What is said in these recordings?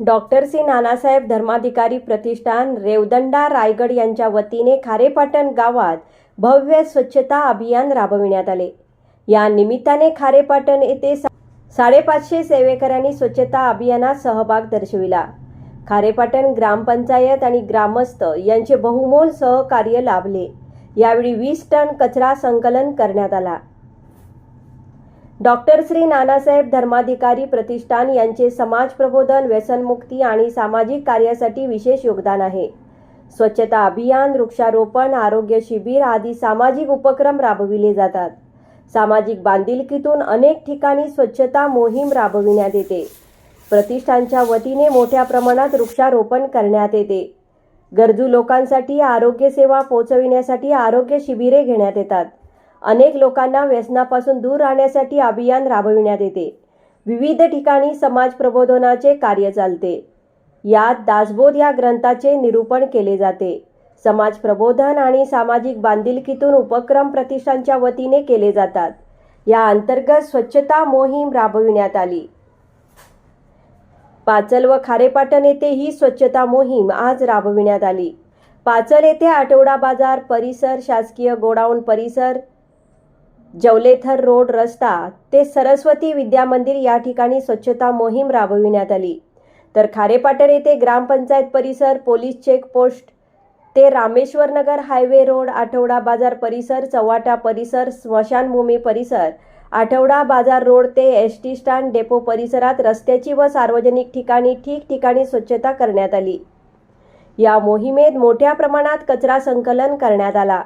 Doctor C Nanasaheb Dharmadhikari Pratishthan Revdanda Raigad यांच्या वतीने खारेपाटण गावात भव्य स्वच्छता अभियान राबविण्यात आले. या निमित्ताने खारेपाटण येथे सा- साडेपाचशे सेवेकरांनी स्वच्छता अभियानात सहभाग दर्शविला. खारेपाटण ग्रामपंचायत आणि ग्रामस्थ यांचे बहुमोल सहकार्य लाभले. यावेळी वीस टन कचरा संकलन करण्यात आला. डॉक्टर श्री नानासाहेब धर्माधिकारी प्रतिष्ठान यांचे समाज प्रबोधन व्यसनमुक्ती आणि सामाजिक कार्यासाठी विशेष योगदान आहे. स्वच्छता अभियान वृक्षारोपण आरोग्य शिबिर आदी सामाजिक उपक्रम राबविले जातात. सामाजिक बांधिलकीतून अनेक ठिकाणी स्वच्छता मोहीम राबविण्यात येते. प्रतिष्ठानच्या वतीने मोठ्या प्रमाणात वृक्षारोपण करण्यात येते. गरजू लोकांसाठी आरोग्य सेवा पोहोचविण्यासाठी आरोग्य शिबिरे घेण्यात येतात. अनेक लोकांना व्यसनापासून दूर राहण्यासाठी अभियान राबविण्यात येते. विविध ठिकाणी समाज प्रबोधनाचे कार्य चालते. यात दासबोध या ग्रंथाचे निरूपण केले जाते. समाज प्रबोधन आणि सामाजिक बांधिलकीतून उपक्रम प्रतिष्ठानच्या वतीने केले जातात. या अंतर्गत स्वच्छता मोहीम राबविण्यात आली. पाचल व खारेपाटण येथे ही स्वच्छता मोहीम आज राबविण्यात आली. पाचल येथे आठवडा बाजार परिसर शासकीय गोडाऊन परिसर जवलेथर रोड रस्ता ते सरस्वती विद्या मंदिर या ठिकाणी स्वच्छता मोहीम राबविण्यात आली. तर खारेपाटर येथे ग्रामपंचायत परिसर पोलीस चेकपोस्ट ते रामेश्वर नगर हायवे रोड आठवडा बाजार परिसर चव्हाटा परिसर स्मशानभूमी परिसर आठवडा बाजार रोड ते एस टी स्टँड डेपो परिसरात रस्त्याची व सार्वजनिक ठिकाणी ठिकठिकाणी स्वच्छता करण्यात आली. या मोहिमेत मोठ्या प्रमाणात कचरा संकलन करण्यात आला.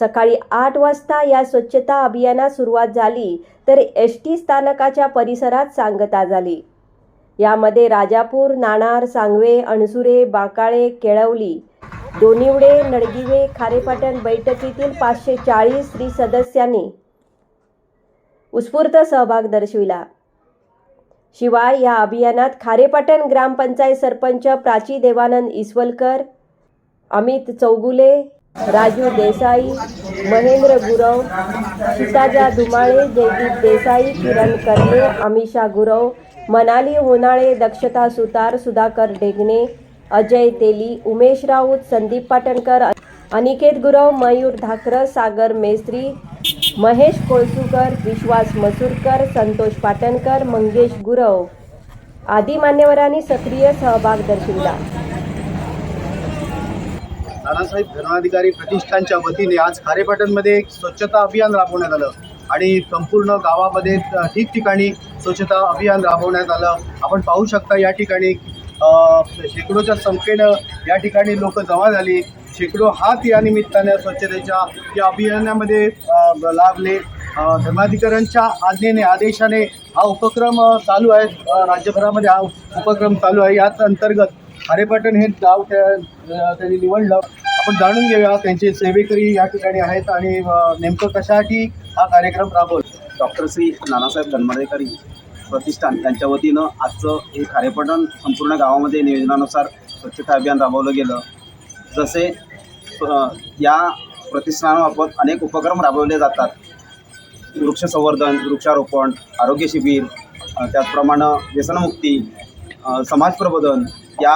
सकाळी आठ वाजता या स्वच्छता अभियानास सुरुवात झाली तर एस टी स्थानकाच्या परिसरात सांगता झाली. यामध्ये राजापूर नाणार सांगवे अणसुरे बाकाळे केळवली दोनिवडे नडगिवे खारेपाटण बैठकीतील पाचशे चाळीस स्त्री सदस्यांनी उत्स्फूर्त सहभाग दर्शविला. शिवाय या अभियानात खारेपाटण ग्रामपंचायत सरपंच प्राची देवानंद इसवलकर अमित चौगुले राजू देसाई महेंद्र गुरव शिताजा धुमाळे जयदीप देसाई किरण कर्ले अमिषा गुरव मनाली होनाळे दक्षता सुतार सुधाकर डेगणे अजय तेली उमेश राऊत संदीप पाटणकर अनिकेत गुरव मयूर धाकर सागर मेस्त्री महेश कोळसूकर विश्वास मसूरकर संतोष पाटणकर मंगेश गुरव आदी मान्यवरांनी सक्रिय सहभाग दर्शविला. नानासाहेब धर्माधिकारी प्रतिष्ठानच्या वतीने आज खारेपाटणमध्ये एक स्वच्छता अभियान राबवण्यात आलं आणि संपूर्ण गावामध्ये ठिकठिकाणी स्वच्छता अभियान राबवण्यात आलं. आपण पाहू शकता या ठिकाणी शेकडोच्या संख्येनं या ठिकाणी लोक जमा झाली. शेकडो हात या निमित्तानं स्वच्छतेच्या या अभियानामध्ये लाभले. धर्माधिकाऱ्यांच्या आज्ञेने आदेशाने हा उपक्रम चालू आहे. राज्यभरामध्ये हा उपक्रम चालू आहे. याच अंतर्गत खारेपाटण हे गाव त्या- त्यांनी निवडलं. आपण जाणून घेऊया त्यांचे सेवेकरी या ठिकाणी आहेत आणि नेमकं कशासाठी हा कार्यक्रम राबवला? डॉक्टर श्री नानासाहेब धर्माधिकारी प्रतिष्ठान त्यांच्या वतीनं आजचं हे खारेपटण संपूर्ण गावामध्ये नियोजनानुसार स्वच्छता अभियान राबवलं गेलं. जसे या प्रतिष्ठानामार्फत अनेक उपक्रम राबवले जातात. वृक्ष संवर्धन वृक्षारोपण आरोग्य शिबिर त्याचप्रमाणे व्यसनमुक्ती समाज प्रबोधन या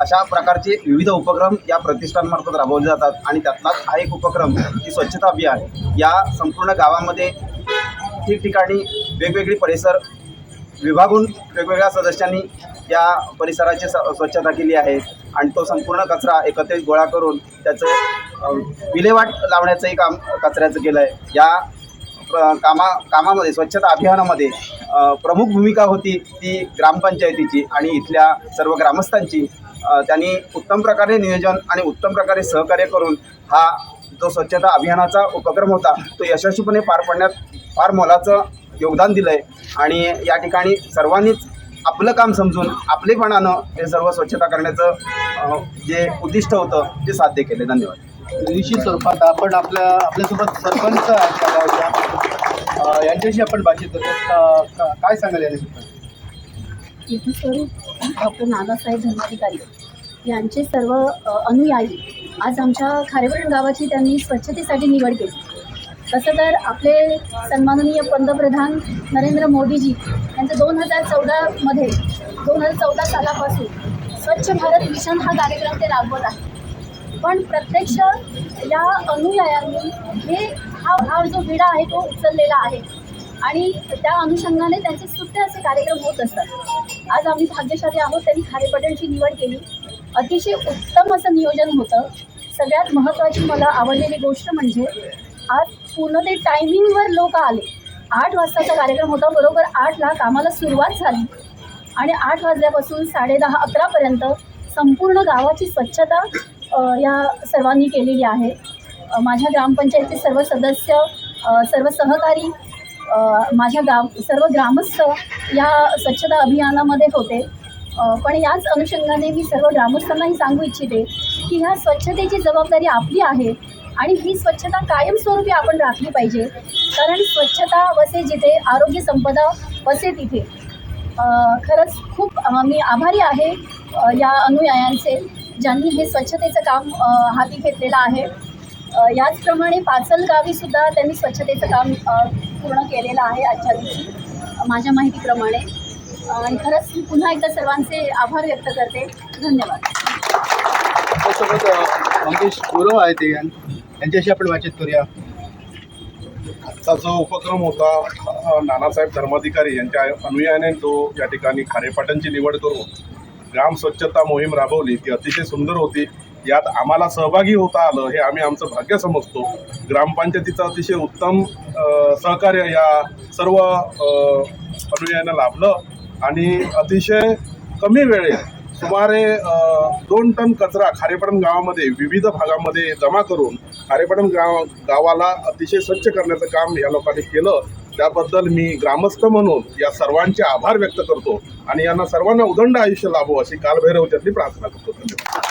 अशा प्रकारचे विविध उपक्रम या प्रतिष्ठानमार्फत राबवले जातात आणि त्यातलाच हा एक उपक्रम की स्वच्छता अभियान या संपूर्ण गावामध्ये ठिकठिकाणी वेगवेगळी परिसर विभागून वेगवेगळ्या सदस्यांनी या परिसराची स स्वच्छता केली आहे आणि तो संपूर्ण कचरा एकत्रित गोळा करून त्याचं विल्हेवाट लावण्याचंही काम कचऱ्याचं केलं आहे या प्र कामा कामामध्ये स्वच्छता अभियानामध्ये प्रमुख भूमिका होती ती ग्रामपंचायतीची आणि इथल्या सर्व ग्रामस्थांची. त्यांनी उत्तम प्रकारे नियोजन आणि उत्तम प्रकारे सहकार्य करून हा जो स्वच्छता अभियानाचा उपक्रम होता तो यशस्वीपणे पार पडण्यात फार मोलाचं योगदान दिलं आहे आणि या ठिकाणी सर्वांनीच आपलं काम समजून आपलेपणानं हे सर्व स्वच्छता करण्याचं जे उद्दिष्ट होतं ते साध्य केले. धन्यवाद. निश्चित स्वरूपात आपण आपल्या आपल्यासोबत सरपंच आहेत या गावच्या. यांच्याशी आपण बातचीत करतो. का- काय सांगाल या निमित्तानं? स्वरूप डॉक्टर नानासाहेब धर्माधिकारी यांचे सर्व अ, अनुयायी आज आमच्या खारेवरण गावाची त्यांनी स्वच्छतेसाठी निवड केली. तसं तर आपले सन्माननीय पंतप्रधान नरेंद्र मोदीजी यांचं दोन हजार चौदामध्ये दोन हजार चौदा सालापासून स्वच्छ भारत मिशन हा कार्यक्रम ते राबवत आहे पण प्रत्यक्ष या अनुयायांनी हे हा हा जो विडा आहे तो उचललेला आहे. आणि त्या अनुषंगाने त्यांचे सुट्टे असे कार्यक्रम होत असतात. आज आम्ही भाग्यशाली आहोत त्यांनी खारेपटणची निवड केली. अतिशय उत्तम असं नियोजन होतं. सगळ्यात महत्त्वाची मला आवडलेली गोष्ट म्हणजे आज पूर्ण ते टायमिंगवर लोक आले. आठ वाजताचा कार्यक्रम होता बरोबर आठला कामाला सुरुवात झाली. आणि आठ वाजल्यापासून साडेदहा अकरापर्यंत संपूर्ण गावाची स्वच्छता या सर्वांनी केलेली आहे. माझ्या ग्रामपंचायतीचे सर्व सदस्य सर्व सहकारी माझ्या गाव सर्व ग्रामस्थ या स्वच्छता अभियानामध्ये होते. पण याच अनुषंगाने मी सर्व ग्रामस्थांनाही सांगू इच्छिते की ह्या स्वच्छतेची जबाबदारी आपली आहे आणि ही स्वच्छता कायमस्वरूपी आपण राखली पाहिजे. कारण स्वच्छता वसे जिथे आरोग्य संपदा वसे तिथे. खरंच खूप मी आभारी आहे या अनुयायांचे. ज्यांनी हे स्वच्छतेचं काम हाती घेतलेलं आहे. याचप्रमाणे पाचल गावीसुद्धा त्यांनी स्वच्छतेचं काम पूर्ण केलेलं आहे आजच्या दिवशी माझ्या माहितीप्रमाणे. आणि खरंच मी पुन्हा एकदा सर्वांचे आभार व्यक्त करते. धन्यवाद. मंगेश गुरव आहे ते. यांच्याशी आपण बातचीत करूया. आजचा जो उपक्रम होता नानासाहेब धर्माधिकारी यांच्या अनुयायाने जो या ठिकाणी खारेपाटणची निवड करून ग्राम स्वच्छता मोहीम राबवली ती अतिशय सुंदर होती. यात आम्हाला सहभागी होता आलं हे आम्ही आमचं भाग्य समजतो. ग्रामपंचायतीचं अतिशय उत्तम सहकार्य या सर्व अनुयायांना लाभलं आणि अतिशय कमी वेळेत सुमारे दोन टन कचरा खारेपाटण गावामध्ये विविध भागामध्ये जमा करून खारेपाटण गाव गावाला अतिशय स्वच्छ करण्याचं काम या लोकांनी केलं. त्याबद्दल मी ग्रामस्थ म्हणून या सर्वांचे आभार व्यक्त करतो आणि यांना सर्वांना उदंड आयुष्य लाभो अशी कालभैरव त्यातली प्रार्थना करतो. धन्यवाद.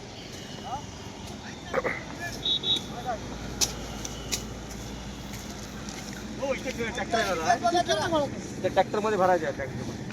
ट्रॅक्टर येणार त्या भरायचे आहे ट्रॅक्टरमध्ये.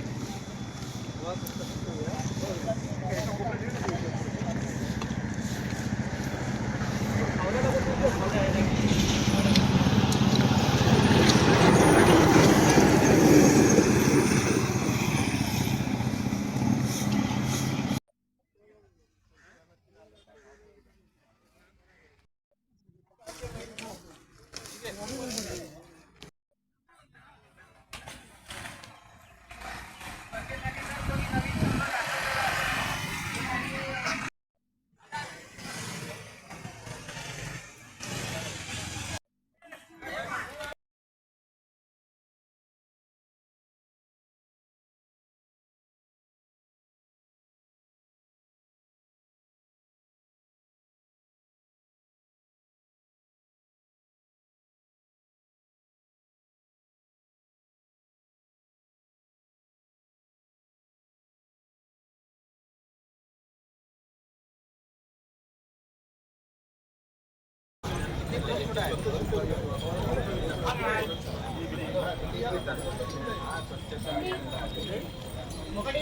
ఒకటి